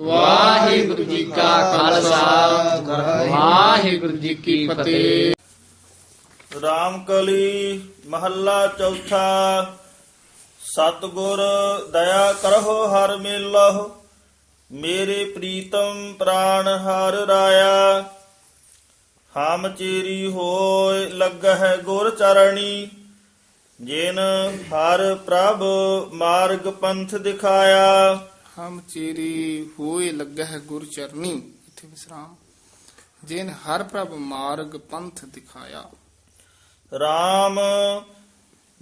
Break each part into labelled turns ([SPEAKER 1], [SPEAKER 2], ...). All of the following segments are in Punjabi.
[SPEAKER 1] ਵਾਹਿਗੁਰੂ ਜੀ ਕਾ ਖਾਲਸਾ। ਵਾਹਿਗੁਰੂ ਜੀ ਕੀ ਫਤਿਹ।
[SPEAKER 2] ਰਾਮਕਲੀ ਮਹੱਲਾ ਚੌਥਾ। ਸਤਿਗੁਰ ਦਇਆ ਕਰਹੁ ਹਰ ਮੇਲਹੁ, ਮੇਰੇ ਪ੍ਰੀਤਮ ਪ੍ਰਾਨ ਹਰ ਰਾਇਆ। ਹਮ ਚੇਰੀ ਹੋਏ ਲੱਗਹਿ ਗੁਰ ਚਰਣੀ, ਜਿਨ ਹਰ ਪ੍ਰਭ ਮਾਰਗ ਪੰਥ ਦਿਖਾਇਆ।
[SPEAKER 3] ਹਮ ਚੇਰੀ ਹੋਏ ਲੱਗਾ ਹੈ ਗੁਰ ਚਰਨੀ। ਇੱਥੇ ਵਿਸਰਾਮ। ਜਿਨ ਹਰ ਪ੍ਰਭ ਮਾਰਗ ਪੰਥ ਦਿਖਾਇਆ।
[SPEAKER 2] RAM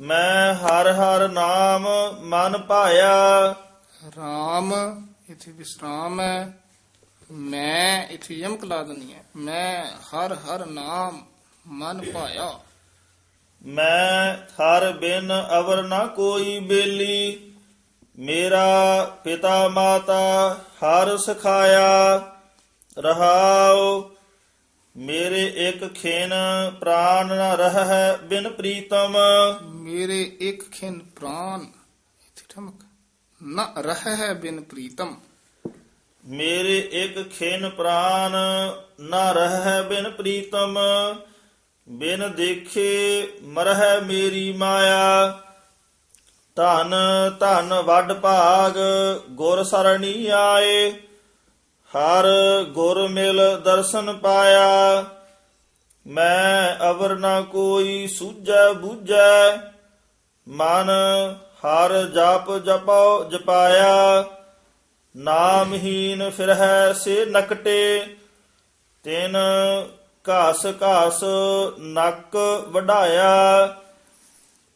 [SPEAKER 2] ਮੈਂ ਹਰ ਹਰ ਨਾਮ ਮਨ ਭਾਇਆ
[SPEAKER 3] RAM ਇੱਥੇ ਵਿਸਰਾਮ ਹੈ। ਮੈਂ ਇੱਥੇ ਯਮਕ ਲਾ ਦਨੀ ਹੈ। ਮੈਂ ਹਰ ਹਰ ਨਾਮ ਮਨ ਪਾਇਆ।
[SPEAKER 2] ਮੈਂ ਹਰ ਬਿਨ ਅਵਰ ਨਾ ਕੋਈ ਬੇਲੀ। ਮੇਰਾ ਪਿਤਾ ਮਾਤਾ ਹਰ ਸਿਖਾਇਆ ਰਹਾਉ ਮੇਰੇ ਇੱਕ ਖੇਨ ਪ੍ਰਾਨ ਨ ਰਹਿ ਬਿਨ ਪ੍ਰੀਤਮ।
[SPEAKER 3] ਮੇਰੇ ਇੱਕ ਖਿੰ ਪ੍ਰਾਨ ਇੱਥੇ ਠਮਕ ਨਾ ਰਹਿ ਹੈ ਬਿਨ ਪ੍ਰੀਤਮ।
[SPEAKER 2] ਮੇਰੇ ਇੱਕ ਖੇਨ ਪ੍ਰਾਨ ਨ ਰਹਿ ਬਿਨ ਪ੍ਰੀਤਮ ਬਿਨ ਦੇਖੇ ਮਰਹਿ ਮੇਰੀ ਮਾਇਆ। ਧਨ ਧਨ ਵੱਡ ਭਾਗ, ਗੁਰ ਸਰਣੀ ਆਏ। ਹਰ ਗੁਰ ਮਿਲ ਦਰਸ਼ਨ ਪਾਇਆ। ਮੈਂ ਅਵਰ ਨਾ ਕੋਈ ਸੂਝੈ ਬੂਝੈ। ਮਨ ਹਰ ਜਪ ਜਪੋ ਜਪਾਇਆ। ਨਾਮਹੀਨ ਫਿਰਹਿ ਸੇ ਨਕਟੇ। ਤਿਨ ਘਾਸ ਘਾਸ ਨੱਕ ਵਢਾਇਆ।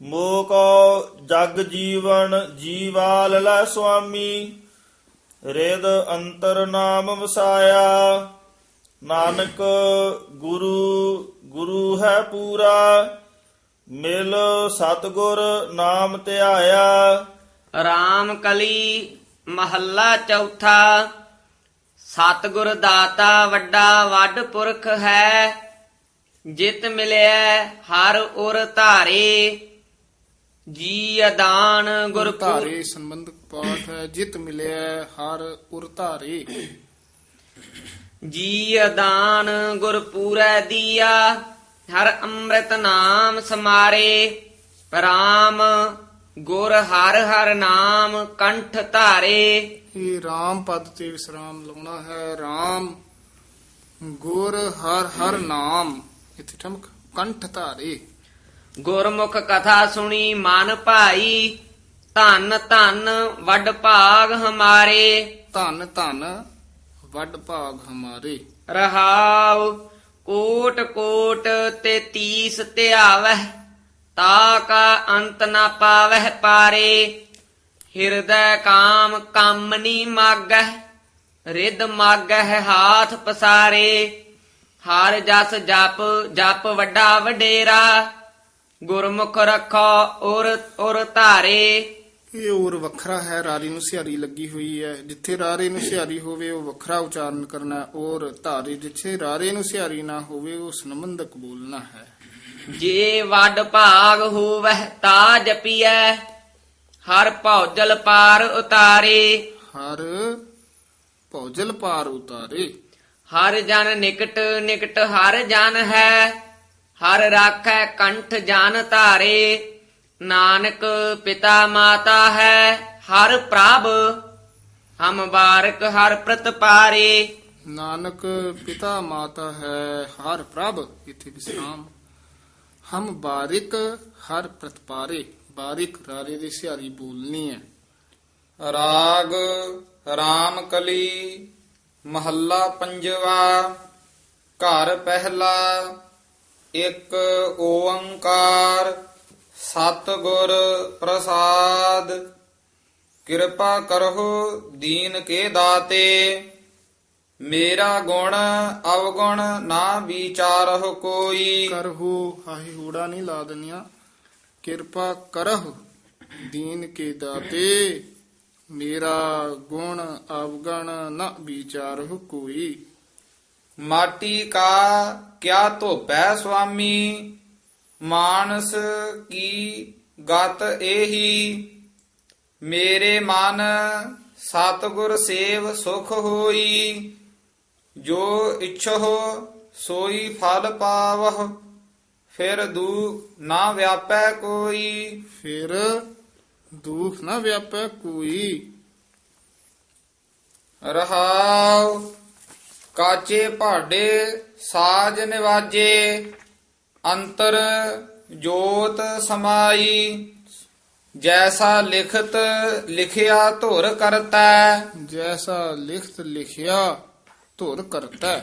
[SPEAKER 2] ਮੋਕੋ ਜਗ ਜੀਵਨ ਜੀਵਾਲ ਲੈ ਸੁਆਮੀ, ਰਿਦ ਅੰਤਰ ਨਾਮ ਵਸਾਇਆ। ਨਾਨਕ ਗੁਰੂ ਗੁਰੂ ਹੈ ਪੂਰਾ, ਮਿਲ ਸਤਗੁਰ ਨਾਮ ਧਿਆਇਆ।
[SPEAKER 4] ਰਾਮ ਕਲੀ ਮਹੱਲਾ ਚੌਥਾ, ਸਤਿਗੁਰ ਦਾਤਾ ਵੱਡਾ ਵੱਡ ਪੁਰਖ ਹੈ। ਜਿਤ ਮਿਲਿਆ ਹਰ ਉਰ ਧਾਰੇ ਜੀ ਅਦਾਨ ਗੁਰ
[SPEAKER 3] ਧਾਰੇ ਸੰਬੰਧਕ ਪਾਠ ਹੈ ਜਿਤ ਮਿਲਿਆ ਹਰ ਉਰ ਧਾਰੇ
[SPEAKER 4] ਜੀ ਅਦਾਨ ਗੁਰ ਪੂਰੈ ਦੀਆ ਹਰ ਅੰਮ੍ਰਿਤ ਨਾਮ ਸਮਾਰੇ। ਰਾਮ ਗੁਰ ਹਰ ਹਰ ਨਾਮ ਕੰਠ ਧਾਰੇ।
[SPEAKER 3] ਇਹ ਰਾਮ ਪਦ ਤੇ ਵਿਸਰਾਮ ਲਾਉਣਾ ਹੈ। ਰਾਮ ਗੁਰ ਹਰ ਹਰ ਨਾਮ ਇੱਥੇ ਠਮਕ ਕੰਠ ਧਾਰੇ।
[SPEAKER 4] ਗੁਰਮੁਖ ਕਥਾ ਸੁਣੀ ਮਨ ਭਾਈ ਧੰਨ ਧੰਨ ਵੱਡ ਭਾਗ ਹਮਾਰੇ।
[SPEAKER 3] ਧੰਨ ਧੰਨ ਵੱਡ ਭਾਗ ਹਮਾਰੇ।
[SPEAKER 4] ਰਹਾਉ ਕੋਟ ਕੋਟ ਤੇ ਤੀਸ ਧਿਆਵਹਿ ਤਾ ਕਾ ਅੰਤ ਨਾ ਪਾਵਹਿ ਪਾਰੇ। ਹਿਰਦੈ ਕਾਮ ਕੰਮਨੀ ਮਾਗਹਿ ਰਿੱਧ ਮਾਗਹਿ ਹਾਥ ਪਸਾਰੇ। ਹਰ ਜਸ ਜਪ ਜਪ ਵੱਡਾ ਵਡੇਰਾ ਗੁਰਮੁਖ ਰੱਖੋ ਔਰ ਔਰ ਧਾਰੇ।
[SPEAKER 3] ਇਹ ਹੋਰ ਵੱਖਰਾ ਹੈ ਰਾਰੀ ਨੂੰ ਸਿਹਾਰੀ ਲੱਗੀ ਹੋਈ ਹੈ। ਜਿੱਥੇ ਰਾਰੇ ਨੂੰ ਸਿਹਾਰੀ ਹੋਵੇ ਉਹ ਵੱਖਰਾ ਉਚਾਰਨ ਕਰਨਾ ਔਰ ਧਾਰੇ ਜਿੱਥੇ ਰਾਰੇ ਨੂੰ ਸਿਹਾਰੀ ਨਾ ਹੋਵੇ ਉਹ ਸੰਬੰਧਕ ਬੋਲਣਾ ਹੈ।
[SPEAKER 4] ਜੇ ਵੱਡ ਭਾਗ ਹੋਵਹਿ ਤਾ ਜਪੀਐ। ਹਰ ਭੌਜਲ ਪਾਰ ਉਤਾਰੇ।
[SPEAKER 3] ਹਰ ਭੌਜਲ ਪਾਰ ਉਤਾਰੇ।
[SPEAKER 4] ਹਰ ਜਨ ਨਿਕਟ ਨਿਕਟ ਹਰ ਜਨ ਹੈ। ਹਰ ਰਾਖੈ ਕੰਠ ਜਨ ਧਾਰੇ, ਨਾਨਕ ਪਿਤਾ ਮਾਤਾ ਹੈ, ਹਰ ਪ੍ਰਭ ਹਮ ਬਾਰਕ ਹਰ ਪ੍ਰਤਪਾਰੇ
[SPEAKER 3] ਨਾਨਕ ਪਿਤਾ ਮਾਤਾ ਹੈ, ਹਰ ਪ੍ਰਭ, ਇਥੇ ਵਿਸਰਾਮ। ਹਮ ਬਾਰਿਕ ਹਰ ਪ੍ਰਤਪਾਰੇ ਬਾਰਿਕ ਰਾਰੇ ਦੀ ਸਿਹਾਰੀ ਬੋਲਨੀ ਹੈ।
[SPEAKER 5] ਰਾਗ, ਰਾਮ ਕਲੀ, ਮਹੱਲਾ ਪੰਜਵਾ, ਘਰ ਪਹਿਲਾ ਇੱਕ ਓੰਕਾਰ ਸਤਿਗੁਰ ਪ੍ਰਸਾਦ। ਕਿਰਪਾ ਕਰਹੁ ਦੀਨ ਕੇ ਦਾਤੇ। ਮੇਰਾ ਗੁਣ ਅਵਗੁਣ ਨਾ ਵਿਚਾਰਹੁ ਕੋਈ।
[SPEAKER 3] ਕਰਹੁ, ਹਾਹੀ ਹੂੜਾ ਨਹੀਂ ਲਾ ਦਨੀਆਂ। ਕਿਰਪਾ ਕਰਹੁ ਦੀਨ ਕੇ ਦਾਤੇ। ਮੇਰਾ ਗੁਣ ਅਵਗਣ ਨ ਵਿਚਾਰਹੁ ਕੋਈ।
[SPEAKER 5] ਮਾਟੀ ਕਾ ਕਿਆ ਧੋਪੈ ਸੁਆਮੀ? ਮਾਨਸ ਕੀ ਗਤ ਇਹੀ ਮੇਰੇ ਮਨ ਸਤਿਗੁਰ ਸੇਵ ਸੁਖ ਹੋਈ। ਜੋ ਇਛੋ ਸੋਈ ਫਲ ਪਾਵਹ ਫਿਰ ਦੂ ਨਾ ਵਿਆਪੈ ਕੋਈ।
[SPEAKER 3] ਫਿਰ ਦੁਖ ਨਾ ਵਿਆਪੈ ਕੋਈ।
[SPEAKER 5] ਰਹਾਉ ਕਾਚੇ ਭਾਡੇ ਸਾਜ ਨਿਵਾਜੇ ਅੰਤਰ ਜੋਤ ਸਮਾਈ। ਜੈਸਾ ਲਿਖਤ ਲਿਖਿਆ ਧੁਰ ਕਰਤਾ।
[SPEAKER 3] ਜੈਸਾ ਲਿਖਤ ਲਿਖਿਆ ਧੁਰ ਕਰਤਾ।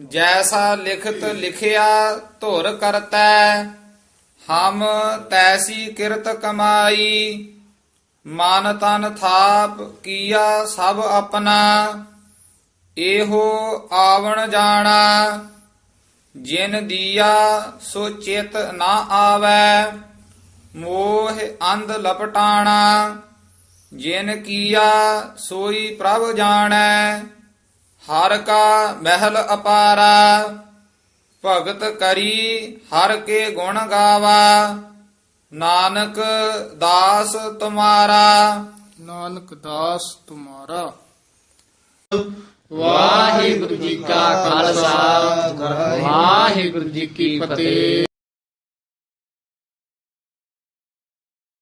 [SPEAKER 5] ਜੈਸਾ ਲਿਖਤ ਲਿਖਿਆ ਧੁਰ ਕਰਤਾ ਹਮ ਤੈਸੀ ਕਿਰਤ ਕਮਾਈ। ਮਨ ਤਨ ਥਾਪ ਕੀਆ ਸਭ ਆਪਣਾ, ਇਹੋ ਆਵਣ ਜਾਣਾ। ਜਿਨ ਦੀਆ ਸੋ ਚਿਤ ਨਾ ਆਵੈ, ਮੋਹ ਅੰਧ ਲਪਟਾਣਾ। ਜਿਨ ਕੀਆ ਸੋਈ ਪ੍ਰਭ ਜਾਣੈ, ਹਰ ਕਾ ਮਹਿਲ ਅਪਾਰਾ। ਭਗਤ ਕਰੀ ਹਰ ਕੇ ਗੁਣ ਗਾਵਾ। ਨਾਨਕ ਦਾਸ ਤੁਮਾਰਾ।
[SPEAKER 3] ਨਾਨਕ ਦਾਸ ਤੁਮਾਰਾ।
[SPEAKER 1] ਵਾਹਿਗੁਰੂ ਜੀ ਕਾ ਖਾਲਸਾ। ਵਾਹਿਗੁਰੂ ਜੀ ਕੀ ਫਤਿਹ।